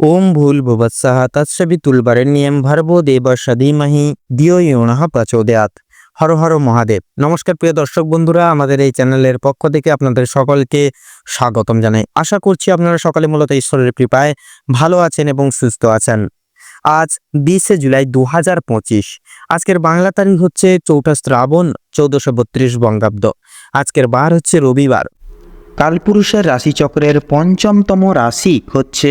ওম ভুল ভুবৎসহ তৎসবিতুলবরেণ্যম ভর্গো দেবস্য ধীমহি, দিও ইয়নঃ প্রচোদয়াৎ। হর হর মহাদেব। নমস্কার প্রিয় দর্শক বন্ধুরা, আমাদের এই চ্যানেলের পক্ষ থেকে আপনাদের সকলকে স্বাগতম জানাই। আশা করছি আপনারা সকলে মূলত ঈশ্বরের কৃপায় ভালো আছেন এবং সুস্থ আছেন। আজ বিশে জুলাই দু হাজার পঁচিশ। আজকের বাংলা তারিখ হচ্ছে চৌঠা শ্রাবণ চৌদ্দশো বত্রিশ বঙ্গাব্দ। আজকের বার হচ্ছে রবিবার। কালপুরুষের রাশিচক্রের পঞ্চমতম রাশি হচ্ছে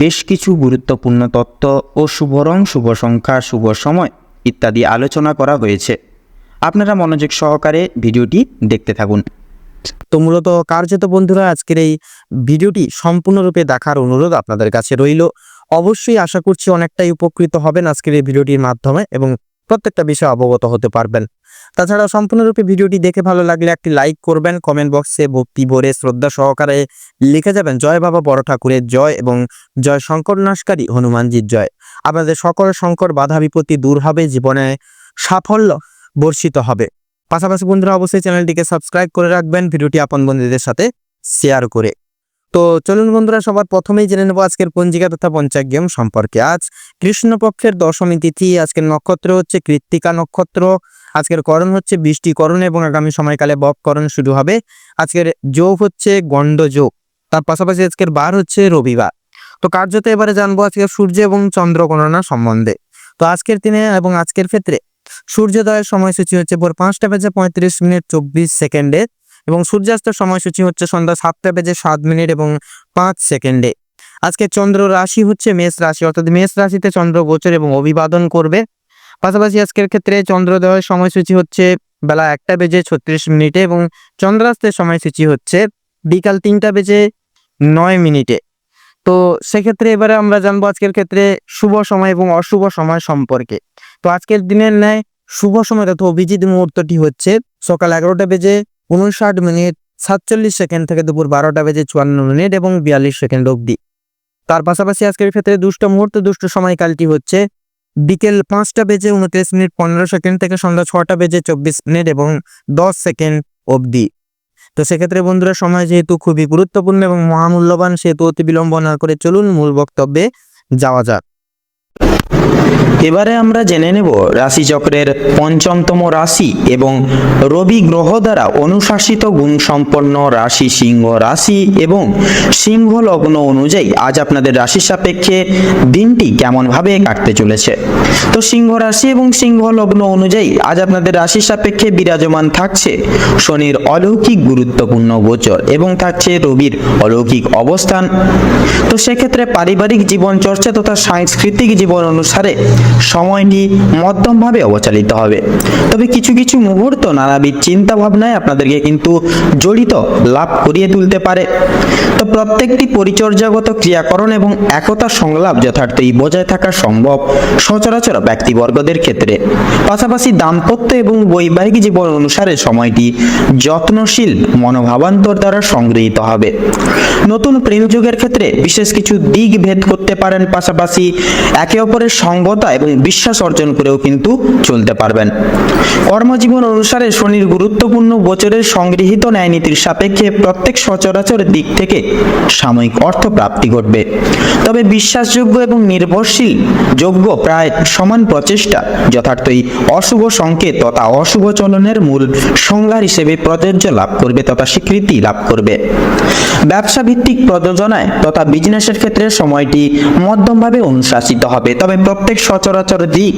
বেশ কিছু গুরুত্বপূর্ণ তত্ত্ব ও শুভ রং শুভ সংখ্যা শুভ সময় ইত্যাদি আলোচনা করা হয়েছে। আপনারা মনোযোগ সহকারে ভিডিওটি দেখতে থাকুন। তো মূলত কার্যত বন্ধুরা, আজকের এই ভিডিওটি সম্পূর্ণরূপে দেখার অনুরোধ আপনাদের কাছে রইল। অবশ্যই আশা করছি অনেকটাই উপকৃত হবেন আজকের এই ভিডিওটির মাধ্যমে এবং প্রত্যেকটা বিষয়ে অবগত হতে পারবেন। তাছাড়া সম্পূর্ণরূপে ভিডিওটি দেখে ভালো লাগলে একটি লাইক করবেন, কমেন্ট বক্সে ভক্তি ভরে শ্রদ্ধা সহকারে লিখে যাবেন, জয় বাবা বড় ঠাকুরের জয় এবং জয় শঙ্কর নাশকারী হনুমানজির জয়। আপনাদের সকল সংকট বাধা বিপত্তি দূর হবে, জীবনে সাফল্য বর্ষিত হবে। পাশাপাশি বন্ধুরা, অবশ্যই চ্যানেলটিকে সাবস্ক্রাইব করে রাখবেন, ভিডিওটি আপন বন্ধুদের সাথে শেয়ার করে। তো চলুন বন্ধুরা, সবার প্রথমেই জেনে নেব আজকের পঞ্জিকা তথা পঞ্চাগ্যম সম্পর্কে। আজ কৃষ্ণপক্ষের দশমী তিথি, আজকের নক্ষত্র হচ্ছে কৃত্তিকা নক্ষত্র। আজকের করণ হচ্ছে বৃষ্টিকরণ এবং আগামী সময়কালে বপকরণ শুরু হবে। আজকের যোগ হচ্ছে গণ্ড যোগ, তার পাশাপাশি আজকের বার হচ্ছে রবিবার। তো কার্যত এবারে জানব আজকের সূর্য এবং চন্দ্র গণনা সম্বন্ধে। তো আজকের দিনে এবং আজকের ক্ষেত্রে সূর্যোদয়ের সময়সূচি হচ্ছে ভোর পাঁচটা বেজে পঁয়ত্রিশ মিনিট চব্বিশ সেকেন্ডে। এবং সূর্যাস্তের সময়সূচি হচ্ছে সন্ধ্যা সাতটা বেজে সাত মিনিট এবং পাঁচ সেকেন্ডে। আজকে চন্দ্র রাশি হচ্ছে মেষ রাশি, অর্থাৎ মেষ রাশিতে চন্দ্র গোচর এবং অভিবাদন করবে। পাশাপাশি আজকের ক্ষেত্রে চন্দ্রোদয়ের সময়সূচি হচ্ছে বেলা একটা বেজে ছত্রিশ মিনিটে এবং চন্দ্রাস্তের সময়সূচি হচ্ছে বিকাল তিনটা বেজে নয় মিনিটে। তো সেক্ষেত্রে এবারে আমরা জানব আজকের ক্ষেত্রে শুভ সময় এবং অশুভ সময় সম্পর্কে। তো আজকের দিনের ন্যায় শুভ সময় তথা অভিজিৎ মুহূর্তটি হচ্ছে সকাল এগারোটা বেজে উনষাট মিনিট সাতচল্লিশ সেকেন্ড থেকে দুপুর বারোটা বেজে চুয়ান্ন মিনিট এবং বিয়াল্লিশ সেকেন্ড অবধি। তার পাশাপাশি আজকের ক্ষেত্রে দুষ্ট মুহূর্ত, দুষ্ট সময়কালটি হচ্ছে বিকেল পাঁচটা বেজে উনত্রিশ মিনিট পনেরো সেকেন্ড থেকে সন্ধ্যা ছটা বেজে চব্বিশ মিনিট এবং দশ সেকেন্ড অবধি। তো সেক্ষেত্রে বন্ধুরা, সময় যেহেতু খুবই গুরুত্বপূর্ণ এবং মহামূল্যবান, সেহেতু অতি বিলম্ব না করে চলুন মূল বক্তব্যে যাওয়া যাক। এবারে আমরা জেনে নেব রাশিচক্রের পঞ্চমতম রাশি এবং রবি গ্রহ দ্বারা অনুশাসিত গুণ সম্পন্ন রাশি সিংহ রাশি এবং সিংহ লগ্ন অনুযায়ী আজ আপনাদের রাশি সাপেক্ষে দিনটি কেমনভাবে কাটতে চলেছে। তো সিংহ রাশি এবং সিংহ লগ্ন অনুযায়ী আজ আপনাদের রাশি সাপেক্ষে বিরাজমান থাকছে শনির অলৌকিক গুরুত্বপূর্ণ গোচর এবং থাকছে রবির অলৌকিক অবস্থান। তো সেক্ষেত্রে পারিবারিক জীবন চর্চা তথা সাংস্কৃতিক জীবন অনুসারে সময়টি মধ্যমভাবে অবচালিত হবে। তবে কিছু কিছু মুহূর্ত নানাবিধ চিন্তা ভাবনায় আপনাদেরকে কিন্তু জড়িত লাভ করিয়ে তুলতে পারে। তো প্রত্যেকটি পরিচর্যাগত ক্রিয়াকরণ এবং একতা সংলাপ যথার্থই বজায় থাকা সম্ভব সচরাচর ব্যক্তিবর্গদের ক্ষেত্রে। পাশাপাশি দাম্পত্য এবং বৈবাহিক জীবন অনুসারে সময়টি যত্নশীল মনোভাবান্তর দ্বারা সংগৃহীত হবে। নতুন প্রেম যুগের ক্ষেত্রে বিশেষ কিছু দিক ভেদ করতে পারেন। পাশাপাশি একে অপরের সঙ্গতা এবং বিশ্বাস অর্জন করেও কিন্তু চলতে পারবেন। কর্মজীবন অনুসারে শনির গুরুত্বপূর্ণ বছরের সংগৃহীত ন্যায়নীতির সাপেক্ষে প্রত্যেক সচরাচর দিক থেকে সাময়িক অর্থ প্রাপ্তি ঘটবে। তবে বিশ্বাসযোগ্য এবং নির্ভরশীল যোগ্য প্রায় সমান প্রচেষ্টা যথার্থই অশুভ সংকেত তথা অশুভ চলনের মূল সংজ্ঞার হিসেবে প্রযোজ্য লাভ করবে তথা স্বীকৃতি লাভ করবে। ব্যবসা ভিত্তিক প্রযোজনায় তথা বিজনেসের ক্ষেত্রে সময়টি মধ্যমভাবে অনুশাসিত হবে। তবে প্রত্যেক সচরাচর দিক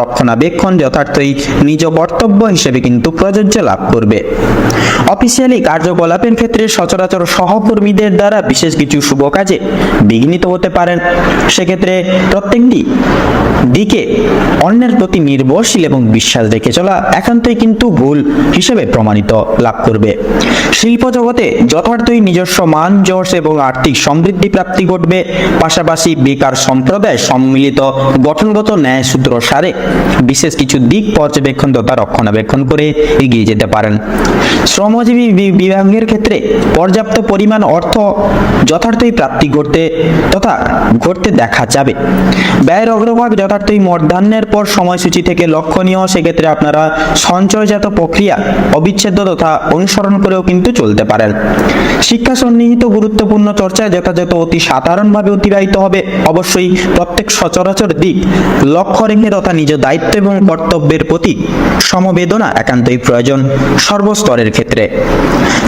রক্ষণাবেক্ষণ যথার্থই নিজ কর্তব্য হিসেবে কিন্তু প্রযোজ্য লাভ করবে। অফিসিয়ালি কার্যকলাপের ক্ষেত্রে সচরাচর সহকর্মীদের দ্বারা বিশেষ কিছু শুভ কাজে বিঘ্নিত হতে পারেন। সেক্ষেত্রে প্রত্যেকটি দিকে অন্যের প্রতি নির্ভরশীল এবং বিশ্বাস রেখে চলা একান্তই কিন্তু ভুল হিসেবে প্রমাণিত লাভ করবে। শিল্প জগতে যথার্থই নিজস্ব মান, যশ এবং আর্থিক সমৃদ্ধি প্রাপ্তি ঘটবে। পাশাপাশি বেকার সম্প্রদায় সম্মিলিত গঠনগত ন্যায় সূত্র সারে বিশেষ কিছু দিক পর্যবেক্ষণ তথা রক্ষণাবেক্ষণ করে এগিয়ে যেতে পারেন। শ্রমজীবী বিভাগের ক্ষেত্রে পর্যাপ্ত পরিমাণ অর্থ যথার্থই প্রাপ্তি করতে তথা ঘটতে দেখা যাবে। ব্যয়ের অগ্রভাগ যথার্থই মধ্যাহ্নের পর সময়সূচি থেকে লক্ষণীয়, সেক্ষেত্রে আপনারা সঞ্চয়জাত প্রক্রিয়া অবিচ্ছেদ্য তথা অনুসরণ করেও কিন্তু চলতে পারেন। শিক্ষা সন্নিহিত গুরুত্বপূর্ণ চর্চায় যথাযথ অতি সাধারণভাবে অতিবাহিত হবে। অবশ্যই প্রত্যেক সচরাচর দিক লক্ষ্য রেখে তথা নিজ দায়িত্ব এবং কর্তব্যের প্রতি সমবেদনা একান্তই প্রয়োজন সর্বস্তরের ক্ষেত্রে।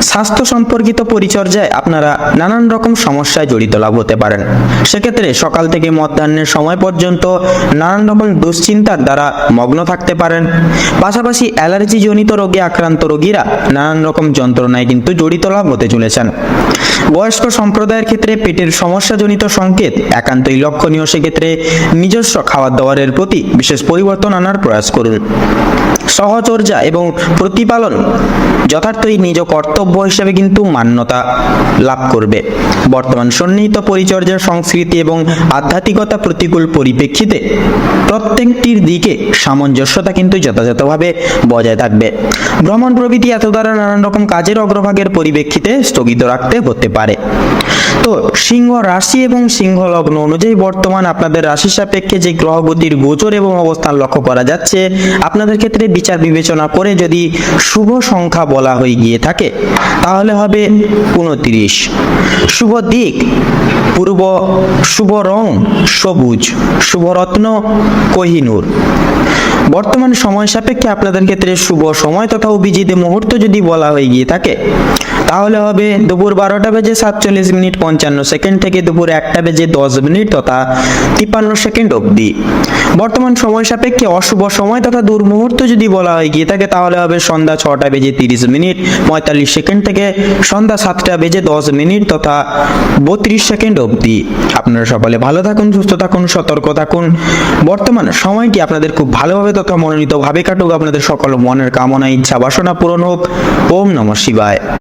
স্বাস্থ্য সম্পর্কিত পরিচর্যায় আপনারা নানান রকম সমস্যায় জড়িত লাভ হতে পারেন। সেক্ষেত্রে সকাল থেকে মধ্যাহ্নের সময় পর্যন্ত নানান রকম দুশ্চিন্তার দ্বারা মগ্ন থাকতে পারেন। পাশাপাশি অ্যালার্জি জনিত রোগে আক্রান্ত রোগীরা নানান রকম যন্ত্রণায় কিন্তু জড়িত লাভ হতে চলেছেন। বয়স্ক সম্প্রদায়ের ক্ষেত্রে পেটের সমস্যাজনিত সংকেত একান্তই লক্ষণীয়। সেক্ষেত্রে নিজস্ব খাবার দাবারের প্রতি বিশেষ পরিবর্তন আনার প্রয়াস করুন। সহচর্যা এবং প্রতিপালন যথার্থই নিজ কর্তব্য হিসেবে কিন্তু মান্যতা লাভ করবে। বর্তমান সন্নিহিত পরিচর্যার সংস্কৃতি এবং আধ্যাত্মিকতা প্রতিকূল পরিপ্রেক্ষিতে প্রত্যেকটির দিকে সামঞ্জস্যতা কিন্তু যথাযথভাবে বজায় থাকবে। ভ্রমণ প্রভৃতি এত দ্বারা নানান রকম কাজের অগ্রভাগের পরিপ্রেক্ষিতে স্থগিত রাখতে হতে পারে। তো সিংহ রাশি এবং সিংহ লগ্ন অনুযায়ী বর্তমান আপনাদের রাশি সাপেক্ষে যে গ্রহগতির গোচর এবং অবস্থান লক্ষ্য করা যাচ্ছে, আপনাদের ক্ষেত্রে বিচার বিবেচনা করে যদি শুভ সংখ্যা বলা হয়ে গিয়ে থাকে, তাহলে হবে উনত্রিশ। শুভ দিক, পূর্ব শুভ রং সবুজ, শুভ রত্ন কোহিনুর। বর্তমান সময় সাপেক্ষে আপনাদের ক্ষেত্রে শুভ সময় তথা অভিজিৎ মুহূর্ত যদি বলা হয়ে গিয়ে থাকে তাহলে হবে দুপুর বারোটা বেজে সাতচল্লিশ মিনিট পঞ্চান্ন সেকেন্ড থেকে দুপুর একটা বেজে দশ মিনিট তথা তিপ্পান্ন সেকেন্ড অবধি। বর্তমান সময় সাপেক্ষে অশুভ সময় তথা দুর্মুহূর্ত যদি বলা হয় গিয়ে থাকে, তাহলে হবে সন্ধ্যা ছটা বেজে তিরিশ মিনিট, পঁয়তাল্লিশ সেকেন্ড থেকে সন্ধ্যা সাতটা বেজে দশ মিনিট তথা বত্রিশ সেকেন্ড অবধি। আপনারা সকলে ভালো থাকুন, সুস্থ থাকুন, সতর্ক থাকুন। বর্তমান সময়টি আপনাদের খুব ভালোভাবে তথা মনোনীতভাবে কাটুক। আপনাদের সকল মনের কামনা, ইচ্ছা, বাসনা পূরণ হোক। ওম নমঃ শিবায়।